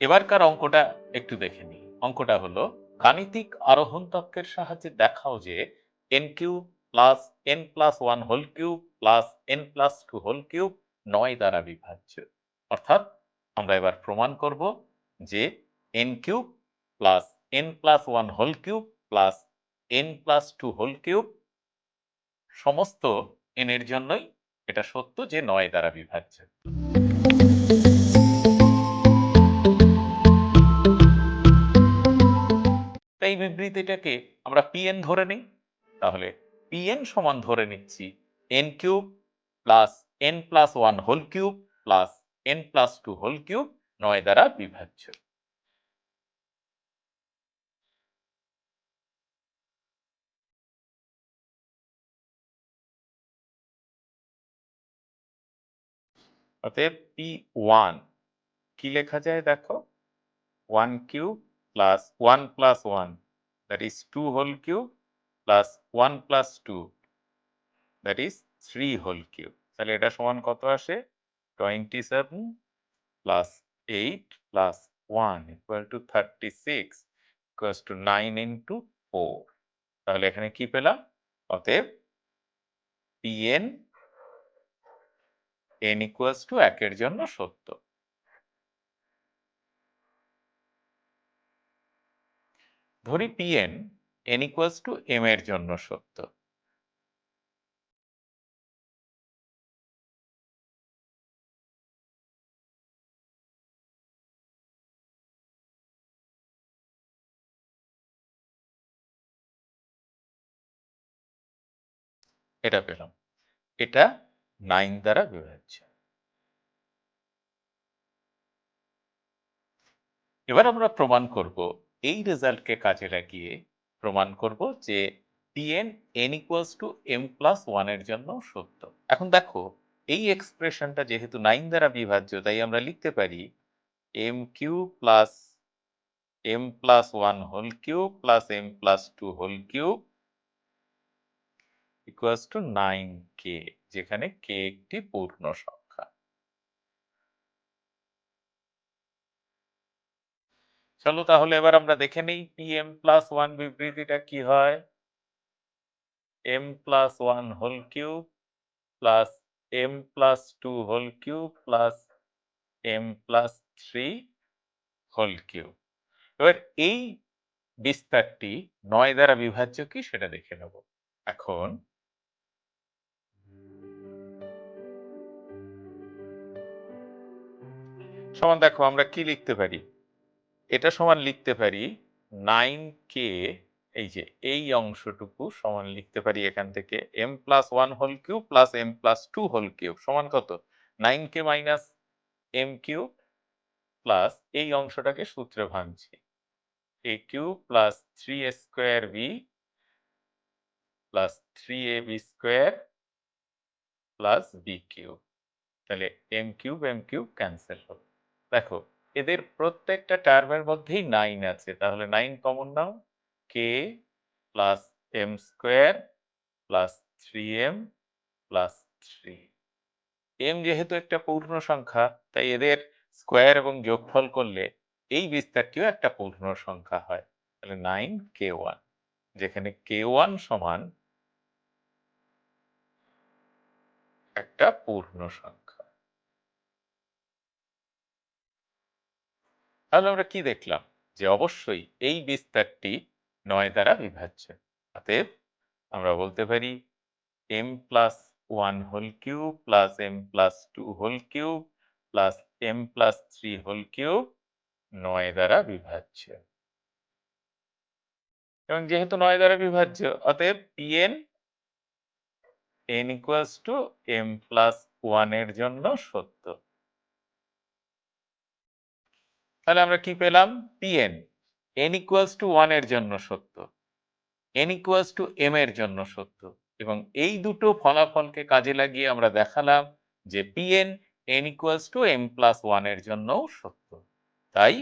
এবারকার অঙ্কটা একটু দেখে নিই। অঙ্কটা হলো, গাণিতিক আরোহণ তত্ত্বের সাহায্যে দেখাও যে N cube plus N plus one whole cube plus N plus two whole cube নয় দ্বারা বিভাজ্য। অর্থাৎ আমরা এবার প্রমাণ করব যে N cube plus N plus one whole cube plus N plus two whole cube সমস্ত এন এর জন্যই এটা সত্য যে নয় দ্বারা বিভাজ্য। এই বিবৃতিটাকে আমরা পিএন ধরে নিই। তাহলে পিএন সমান ধরে নিচ্ছি N cube plus N plus one whole cube plus N plus two whole cube নয় দ্বারা বিভাজ্য। অতএব পি ওয়ান কি লেখা যায় দেখো? One cube plus one plus one that is two whole cube plus one plus two that is three whole cube তাহলে এটা সমান কত আসে? Twenty seven plus eight plus one equal to thirty six equals to nine into four তাহলে এখানে কি পেলাম? অতএব পিএন এন ইকুয়ালস টু একের জন্য সত্য। ধরি PN N equals to M এর জন্য সত্য। এটা পেলাম। এটা নাইন দ্বারা বিভাজ্য এবার আমরা প্রমাণ করব, এই রেজাল্টকে কাজে লাগিয়ে প্রমাণ করব যে PN N equals to M plus ওয়ানের জন্য সত্য। এখন দেখো, এই এক্সপ্রেশনটা যেহেতু নাইন দ্বারা বিভাজ্য, তাই আমরা লিখতে পারি M cube plus M plus one whole cube plus M plus two whole cube equals to nine K যেখানে কে একটি পূর্ণ সংখ্যা। চলো তাহলে এবার আমরা দেখে নিই এম প্লাস ওয়ান বিবৃতিটা কি হয়। M plus one whole cube plus M plus two whole cube plus M plus three whole cube এবার এই বিস্তারটি নয় দ্বারা বিভাজ্য কি সেটা দেখে নেব। এখন সমান দেখো, আমরা কি লিখতে পারি? এটা সমান লিখতে পারি নাইন কে এই যে এই অংশটুকু সমান লিখতে পারি এখান থেকে M plus one whole cube plus M plus two whole cube সমান কত? Nine K minus M cube plus এই অংশটাকে সূত্রে ভাঙছি। A cube plus three A square B plus three A B square plus B cube তাহলে M cube M cube cancel হবে। দেখো, এদের প্রত্যেকটা টার্মের মধ্যেই নাইন আছে। তাহলে নাইন কমন নাও K plus M square plus three M plus three M যেহেতু একটা পূর্ণ সংখ্যা, তাই এদের স্কোয়ার এবং যোগফল করলে এই বিস্তারটিও একটা পূর্ণ সংখ্যা হয়। তাহলে নাইন কে ওয়ান যেখানে কে ওয়ান সমান একটা পূর্ণ সংখ্যা। তাহলে আমরা কি দেখলাম? যে অবশ্যই এই বিস্তারটি নয় দ্বারা বিভাজ্য। অতএব আমরা বলতে পারি M plus one whole cube plus M plus two whole cube plus M plus three whole cube নয় দ্বারা বিভাজ্য। এবং যেহেতু নয় দ্বারা বিভাজ্য, অতএব PN N equals to M plus ওয়ানের জন্য সত্য। তাহলে আমরা কি পেলাম? পিএন এন ইকুয়ালস টু ওয়ানের জন্য সত্য। এন ইকুয়ালস টু এম এর জন্য সত্য। এবং এই দুটো ফলাফলকে কাজে লাগিয়ে আমরা দেখালাম যে PN N equals to M plus ওয়ানের জন্যও সত্য। তাই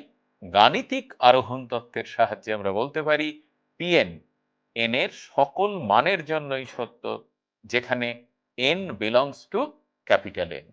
গাণিতিক আরোহণ তত্ত্বের সাহায্যে আমরা বলতে পারি পিএন এন এর সকল মানের জন্যই সত্য, যেখানে N belongs to capital N